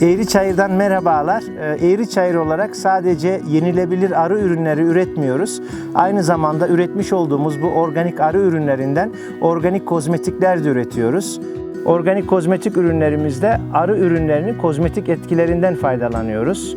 Eğriçayır'dan merhabalar. Ee, Eğriçayır olarak sadece yenilebilir arı ürünleri üretmiyoruz. Aynı zamanda üretmiş olduğumuz bu organik arı ürünlerinden organik kozmetikler de üretiyoruz. Organik kozmetik ürünlerimizde arı ürünlerinin kozmetik etkilerinden faydalanıyoruz.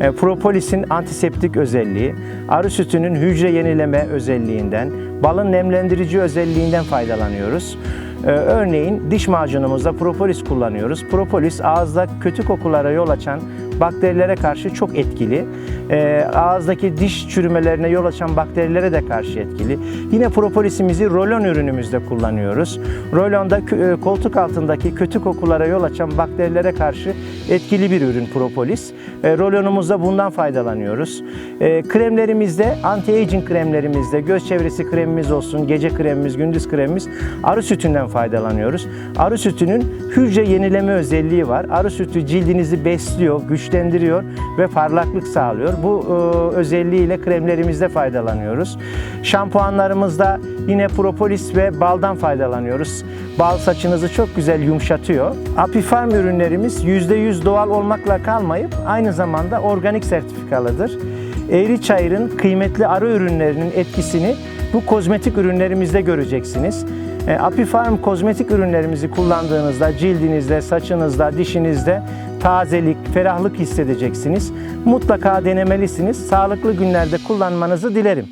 E, Propolis'in antiseptik özelliği, arı sütünün hücre yenileme özelliğinden, balın nemlendirici özelliğinden faydalanıyoruz. Ee, Örneğin diş macunumuzda propolis kullanıyoruz. Propolis ağızda kötü kokulara yol açan bakterilere karşı çok etkili. Ee, Ağızdaki diş çürümelerine yol açan bakterilere de karşı etkili. Yine propolisimizi rolon ürünümüzde kullanıyoruz. Rolonda e, koltuk altındaki kötü kokulara yol açan bakterilere karşı etkili bir ürün propolis. E, Rolonumuzda bundan faydalanıyoruz. E, Kremlerimizde, anti-aging kremlerimizde, göz çevresi kremimiz olsun, gece kremimiz, gündüz kremimiz arı sütünden faydalanıyoruz. Arı sütünün hücre yenileme özelliği var. Arı sütü cildinizi besliyor, güçlendiriyor ve parlaklık sağlıyor. Bu e, özelliğiyle kremlerimizde faydalanıyoruz. Şampuanlarımızda yine propolis ve baldan faydalanıyoruz. Bal saçınızı çok güzel yumuşatıyor. Apifarm ürünlerimiz %100 doğal olmakla kalmayıp aynı zamanda organik sertifikalıdır. Eğriçayır'ın kıymetli arı ürünlerinin etkisini bu kozmetik ürünlerimizde göreceksiniz. E, Apifarm kozmetik ürünlerimizi kullandığınızda cildinizde, saçınızda, dişinizde tazelik, ferahlık hissedeceksiniz. Mutlaka denemelisiniz. Sağlıklı günlerde kullanmanızı dilerim.